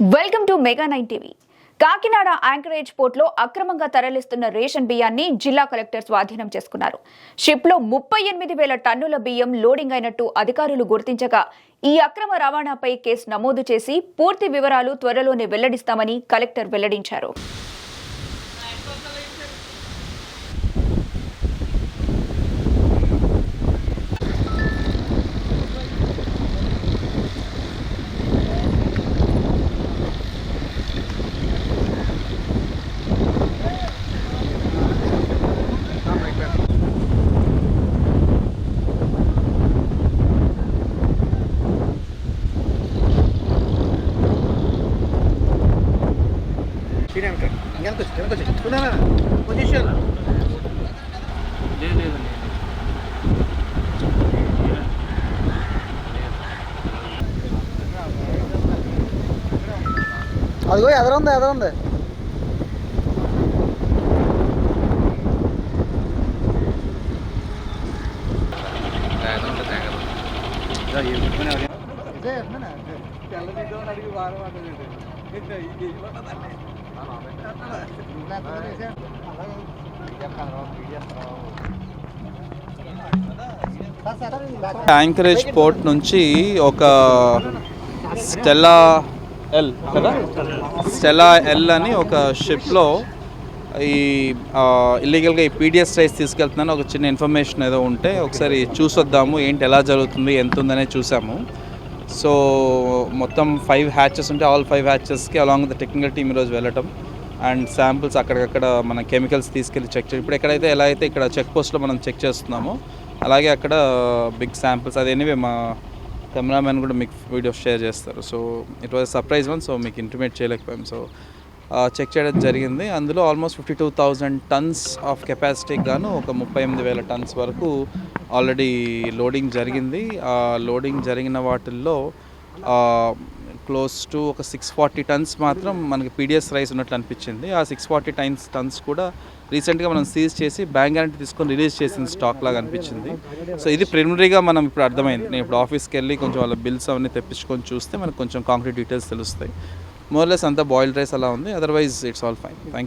Welcome to mega nine TV. Kakinada anchorage పోర్ట్లో అక్రమంగా తరలిస్తున్న ration బియ్యాన్ని జిల్లా కలెక్టర్ స్వాధీనం చేసుకున్నారు. షిప్లో ముప్పై ఎనిమిది వేల టన్నుల బియ్యం లోడింగ్ అయినట్టు అధికారులు గుర్తించగా ఈ అక్రమ రవాణాపై కేసు నమోదు చేసి పూర్తి వివరాలు త్వరలోనే వెల్లడిస్తామని కలెక్టర్ వెల్లడించారు. వెనక వెనక వెనక పొజిషన్ అదిగో ఎదరుంది ఎదరుంది యాంకరేజ్ పోర్ట్ నుంచి ఒక స్టెలా ఎల్ కదా? స్టెలా ఎల్ అని ఒక షిప్లో ఈ ఇల్లీగల్గా ఈ పీడిఎస్ రైస్ తీసుకెళ్తున్నాను. ఒక చిన్న ఇన్ఫర్మేషన్ ఏదో ఉంటే ఒకసారి చూసొద్దాము ఏంటి ఎలా జరుగుతుంది ఎంత ఉందనే చూసాము. సో మొత్తం ఫైవ్ హ్యాచెస్ ఉంటే ఆల్ ఫైవ్ హ్యాచెస్కి అలాంగ్ ద టెక్నికల్ టీమ్ ఈరోజు వెళ్ళటం. అండ్ శాంపుల్స్ అక్కడికక్కడ మన కెమికల్స్ తీసుకెళ్ళి చెక్ చేయడం ఇప్పుడు ఎక్కడైతే ఎలా అయితే ఇక్కడ చెక్ పోస్ట్లో మనం చెక్ చేస్తున్నామో అలాగే అక్కడ బిగ్ శాంపుల్స్ అది ఎనివే మా కెమెరామెన్ కూడా మీకు వీడియోస్ షేర్ చేస్తారు. So it was surprise one so మీకు ఇంటిమేట్ చేయలేకపోయాం. సో చెక్ చేయడం జరిగింది. అందులో almost fifty two thousand tons of కెపాసిటీకి గాను ఒక ముప్పై ఎనిమిది వేల టన్స్ వరకు ఆల్రెడీ లోడింగ్ జరిగింది. ఆ లోడింగ్ జరిగిన వాటిల్లో క్లోజ్ టు ఒక సిక్స్ ఫార్టీ టన్స్ మాత్రం మనకి పీడిఎస్ రైస్ ఉన్నట్లు అనిపించింది. ఆ సిక్స్ ఫార్టీ టైన్స్ టన్స్ కూడా రీసెంట్గా మనం సీజ్ చేసి బ్యాంక్ గ్యారంటీ తీసుకొని రిలీజ్ చేసిన స్టాక్ లాగా అనిపించింది. సో ఇది ప్రిలిమినరీగా మనం ఇప్పుడు అర్థమైంది. నేను ఇప్పుడు ఆఫీస్కి వెళ్ళి కొంచెం వాళ్ళ బిల్స్ అవన్నీ తెప్పించుకొని చూస్తే మనకు కొంచెం కాంక్రీట్ డీటెయిల్స్ తెలుస్తాయి. మోర్లెస్ అంతా బాయిల్డ్ రైస్ అలా ఉంది. Otherwise it's all fine thank